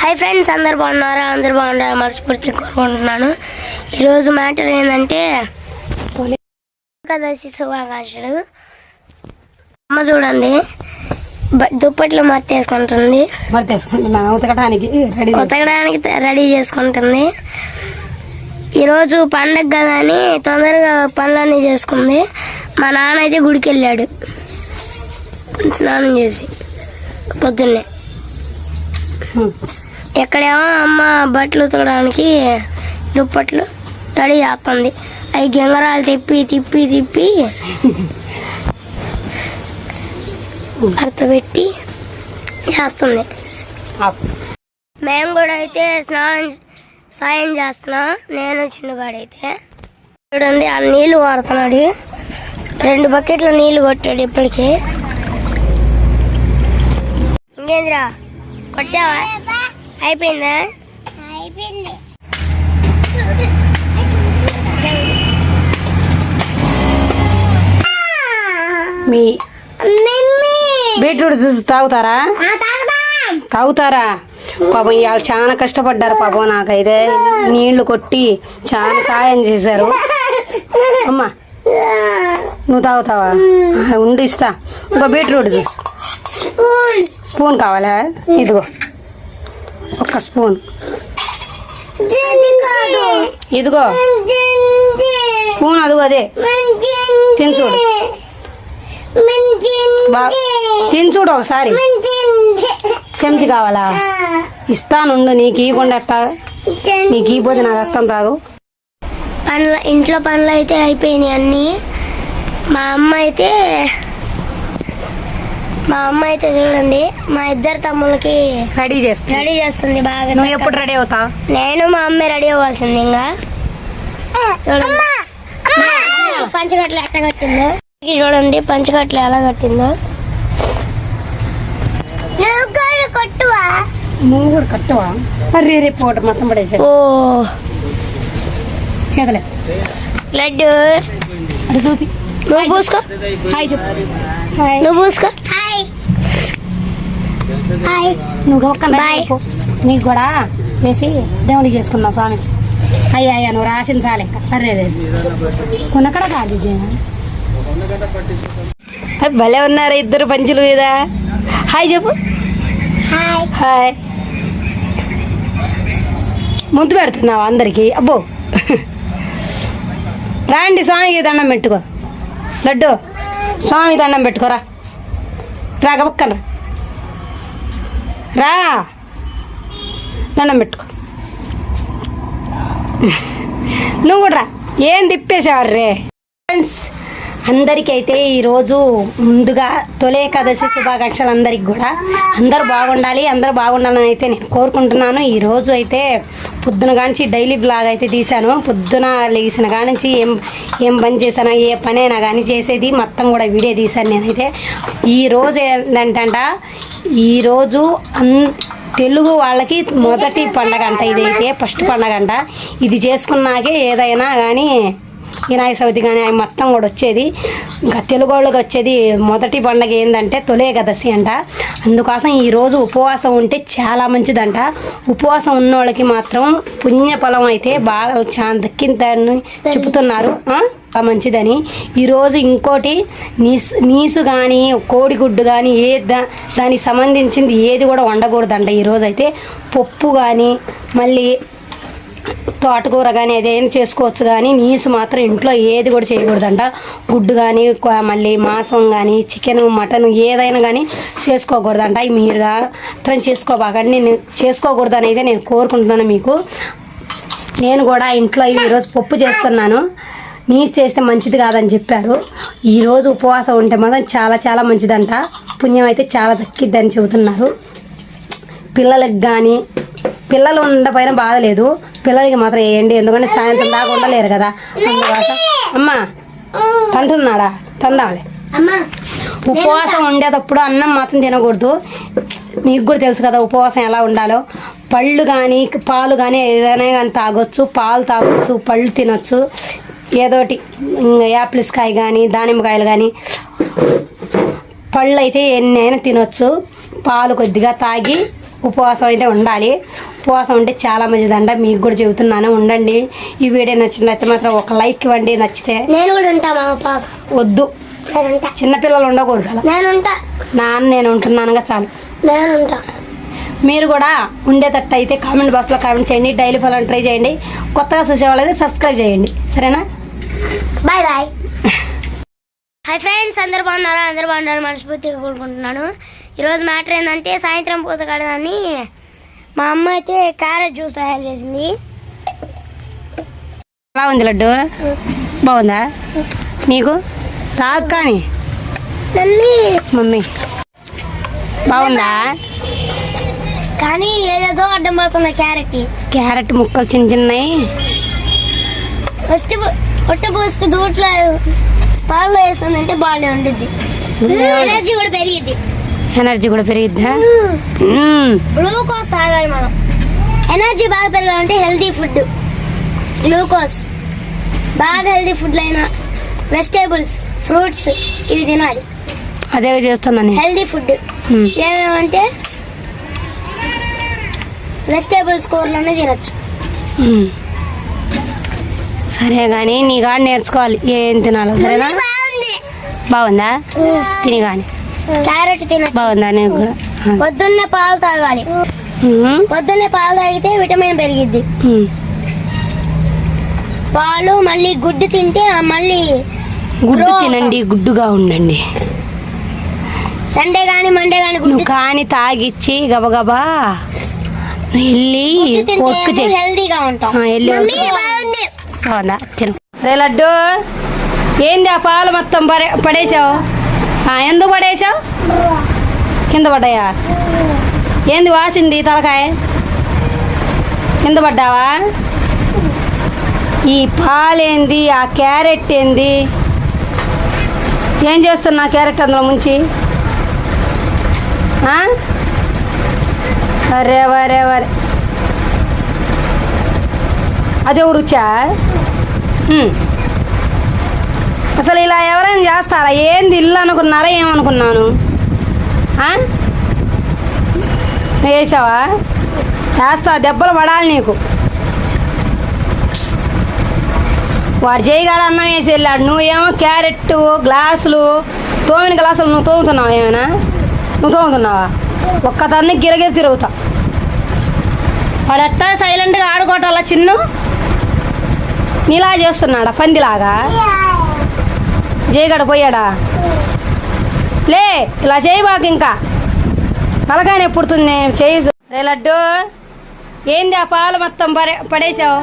Hi friends అందరు బాగున్నారా? అందరు బాగున్నారా మనస్ఫూర్తి కోరుకుంటున్నాను. ఈరోజు మ్యాటర్ ఏంటంటే ఏకాదశి శుభాకాంక్షలు. అమ్మ చూడండి దుప్పట్లు మర్తేసుకుంటుంది. ఉతకడానికి రెడీ ఉతకడానికి రెడీ చేసుకుంటుంది. ఈరోజు పండగ కదా అని తొందరగా పనులన్నీ చేసుకుంది. మా నాన్న అయితే గుడికి వెళ్ళాడు స్నానం చేసి పొద్దున్నే. ఎక్కడేమో అమ్మ బట్టలు ఉతకడానికి దుప్పట్లు రెడీ చేస్తుంది. అవి గింగరాలు తిప్పి తిప్పి తిప్పి భర్త పెట్టి చేస్తుంది. మేము కూడా అయితే స్నానం సాయం చేస్తున్నాం. నేను చిన్నగాడైతే. చూడండి ఆ నీళ్ళు వాడుతున్నాడు. రెండు బకెట్లు నీళ్ళు కొట్టాడు ఇప్పటికి. ఇంకేంద్రా? కొట్టావా? అయిపోయిందా? అయిపోయింది. మీ బీట్రూట్ జ్యూస్ తాగుతారా? తాగుతారా? పాపం ఇవాళ చాలా కష్టపడ్డారు పాపం నాకైతే. నీళ్ళు కొట్టి చాలా సాయం చేశారు. అమ్మా నువ్వు తాగుతావా? ఆ, ఉండి ఇస్తా. ఇంకో బీట్రూట్ జ్యూస్. స్పూన్ కావాలా? ఇదిగో. ఒక స్పూన్. ఇదిగో. స్పూన్ అదిగో అదే. తినచూడు తినచూడు బా ఒకసారి. చెంచి కావాలా? ఇస్తానుండు నీకు ఇవ్వకుండా ఎట్టా? నీకు ఇవ్వదు నాకు అర్థం తాగు పనులు ఇంట్లో పనులు అయితే అయిపోయినాయి అన్నీ. మా అమ్మ అయితే మా అమ్మ అయితే చూడండి మా ఇద్దరు తమ్ములకి రెడీ చేస్తా రెడీ చేస్తుంది బాగా నువ్వు. ఎప్పుడు రెడీ అవుతావు? నేను మా అమ్మే రెడీ అవ్వాల్సింది ఇంకా. చూడండి. పంచగట్లు ఎట్ట కట్టిందో ఇది చూడండి పంచగట్లు ఎలా కట్టిందో. కొట్టువా? నువ్వు కూడా కట్టవా? అరే రే పోట మొత్తం పడేసా ఓ. చేతలే. లడ్డు. అటు చూపి. నువ్వు పూసుకో. హాయ్ చెప్పు. హాయ్. నువ్వు పూసుకో. నువ్వు Bye. నీకు కూడా వేసి దేవుడికి చేసుకున్నావు స్వామి. అయ్యా అయ్యా నువ్వు రాసిన చాలు ఇంకా అరే రే. కొనక్కడ కాదు భలే ఉన్నారు ఇద్దరు పంచులు మీద. హాయ్ చెప్పు. హాయ్ హాయ్ ముందు పెడుతున్నావు అందరికి. అబ్బో. రాండి స్వామికి దండం పెట్టుకో. లడ్డు. స్వామికి దండం పెట్టుకోరా. రా గబక్కన. రా. దండం పెట్టుకో. నువ్వు కూడా రా. ఏం తిప్పేసేవారు రే? ఫ్రెండ్స్ అందరికైతే ఈరోజు ముందుగా తొలి ఏకాదశి శుభాకాంక్షలు అందరికి కూడా. అందరూ బాగుండాలి అందరూ బాగుండాలని అయితే నేను కోరుకుంటున్నాను. ఈరోజు అయితే పొద్దున కానించి డైలీ బ్లాగ్ అయితే తీశాను. పొద్దున లేచిన కానించి ఏం ఏం పని చేశానో ఏ పని అయినా కానీ చేసేది మొత్తం కూడా వీడియో తీశాను నేనైతే. ఈరోజు ఏంటంట ఈరోజు అన్ తెలుగు వాళ్ళకి మొదటి పండగ అంట ఇదైతే ఫస్ట్ పండగ అంట. ఇది చేసుకున్నాకే ఏదైనా కానీ వినాయక చవితి కానీ అవి మొత్తం కూడా వచ్చేది. ఇంకా తెలుగు వాళ్ళకి వచ్చేది మొదటి పండగ ఏంటంటే తొలి ఏకాదశి అంట. అందుకోసం ఈరోజు ఉపవాసం ఉంటే చాలా మంచిదంట. ఉపవాసం ఉన్న వాళ్ళకి మాత్రం పుణ్యఫలం అయితే బాగా చాలా దక్కిందని చెబుతున్నారు. మంచిదని. ఈరోజు ఇంకోటి నీసు నీసు కానీ కోడిగుడ్డు కానీ ఏ దా దానికి సంబంధించింది ఏది కూడా వండకూడదంట. ఈరోజు అయితే పప్పు కానీ మళ్ళీ తోటకూర కానీ ఏదైనా చేసుకోవచ్చు కానీ నీసు మాత్రం ఇంట్లో ఏది కూడా చేయకూడదంట. గుడ్డు కానీ మళ్ళీ మాంసం కానీ చికెన్ మటన్ ఏదైనా కానీ చేసుకోకూడదంట. మీరు మాత్రం చేసుకోబాకండి నేను చేసుకోకూడదని నేను కోరుకుంటున్నాను మీకు. నేను కూడా ఇంట్లో ఈరోజు పప్పు చేస్తున్నాను. నీసు చేస్తే మంచిది కాదని చెప్పారు. ఈరోజు ఉపవాసం ఉంటే మాత్రం చాలా చాలా మంచిదంట. పుణ్యం అయితే చాలా దక్కిద్దని చెబుతున్నారు. పిల్లలకు కానీ పిల్లలు ఉండపోయినా బాధ లేదు. పిల్లలకి మాత్రం వేయండి ఎందుకంటే సాయంత్రం దాకా ఉండలేరు కదా. అందుకోసం అమ్మా తంటున్నాడా తందాంలే. అమ్మా ఉపవాసం ఉండేటప్పుడు అన్నం మాత్రం తినకూడదు. మీకు కూడా తెలుసు కదా ఉపవాసం ఎలా ఉండాలో. పళ్ళు కానీ పాలు కానీ ఏదైనా కానీ తాగొచ్చు. పాలు తాగొచ్చు పళ్ళు తినొచ్చు. ఏదోటి యాపిల్స్ కాయ కానీ దానిమ్మకాయలు కానీ పళ్ళు అయితే ఎన్నైనా తినొచ్చు. పాలు కొద్దిగా తాగి ఉపవాసం అయితే ఉండాలి. ఉపవాసం ఉంటే చాలా మంచిదంట. మీకు కూడా చెబుతున్నాను ఉండండి. ఈ వీడియో నచ్చినట్లయితే మాత్రం ఒక లైక్ ఇవ్వండి నచ్చితే నేను కూడా ఉంటా మా ఉపవాసం. వద్దు. చిన్నపిల్లలు ఉండకూడదు నేను ఉంటా. నాన్న నేను ఉంటున్నానుగా చాలు. నేను ఉంటా. మీరు కూడా ఉండేటట్టు అయితే కామెంట్ బాక్స్లో కామెంట్ చేయండి డైలీ ఫాలో ట్రై చేయండి. కొత్తగా చూసేవాళ్ళు అయితే సబ్స్క్రైబ్ చేయండి. సరేనా? Bye bye. హాయ్ ఫ్రెండ్స్ అందరు బాగున్నారా? అందరు బాగున్నారు మనస్ఫూర్తిగా కోరుకుంటున్నాను. ఈరోజు మ్యాటర్ ఏంటంటే సాయంత్రం పూత కడదని మా అమ్మ అయితే క్యారెట్ జ్యూస్ తయారు చేసింది. ఎలా ఉంది లడ్డు? బాగుందా? నీకు? తాగు కానీ. మమ్మీ. బాగుందా? కానీ ఏదేదో అడ్డం పడుతుంది క్యారెట్. క్యారెట్ ముక్కలు చిన్న చిన్నవి ఫస్ట్ పొట్ట పోస్తూ దూట్లో పాలలో వేస్తుందంటే బాగానే ఉంటుంది ఎనర్జీ కూడా పెరిగిద్ది. ఎనర్జీ కూడా పెరిగిద్దా. గ్లూకోజ్ తాగాలి మనం. ఎనర్జీ బాగా పెరగాలంటే హెల్తీ ఫుడ్ గ్లూకోజ్ బాగా హెల్తీ ఫుడ్ అయిన వెజిటేబుల్స్ ఫ్రూట్స్ ఇవి తినాలి. అదే చేస్తున్నా నేను. హెల్తీ ఫుడ్ మ్మ్. ఏమేమంటే వెజిటేబుల్స్ కూరలోనే తినొచ్చు. సరే కానీ నీ కాడ నేర్చుకోవాలి. ఏం తినాలో సరేనా? బాగుందా. తిని కానీ క్యారెట్ తినొచ్చు. బాగుందా కూడా. పొద్దున్నే పాలు తాగాలి. పొద్దున్నే పాలు తాగితే విటమిన్ పెరిగిద్ది. పాలు మళ్ళీ గుడ్డు తింటే మళ్ళీ గుడ్డు తినండి గుడ్డుగా ఉండండి. సండే గాని మండే గాని గుడ్డు కాని తాగిచ్చి గబగబా వెళ్ళి వర్క్ హెల్తీగా ఉంటాం అవునా తిను. రే లడ్డు ఏంది ఆ పాలు మొత్తం పడే పడేసావు? ఎందుకు పడేసావు కింద పడ్డాయా? ఏంది వాసింది తలకాయ? కింద పడ్డావా? ఈ పాలేంది ఆ క్యారెట్ ఏంది? ఏం చేస్తున్నా క్యారెట్ అందులో ముంచి? అరే వరే వరే. అదే రుచా అసలు ఇలా ఎవరైనా చేస్తారా? ఏంది ఇల్లు అనుకున్నారా? ఏమనుకున్నాను? వేసావా వేస్తా దెబ్బలు పడాలి నీకు. వాడు చేయగాడ అన్నం వేసి వెళ్ళాడు. నువ్వేమో క్యారెట్ గ్లాసులు తోమిన గ్లాసులు నువ్వు తోముతున్నావా ఏమైనా? నువ్వు తోముతున్నావా? ఒక్క తన్ని గిరగిరి తిరుగుతా. వాడు ఎట్టా సైలెంట్గా ఆడుకోవటం చిన్ను? నీలా చేస్తున్నాడా? పందిలాగా? జయగడ పోయాడా? లే ఇలా చేయబాకు ఇంకా. తలకాయ ఎప్పుడుతుంది నేను చేయి రే లడ్డు ఏంది ఆ పాలు మొత్తం పడే పడేసావు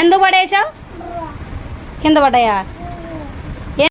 ఎందుకు పడేసావు కింద పడ్డాయా?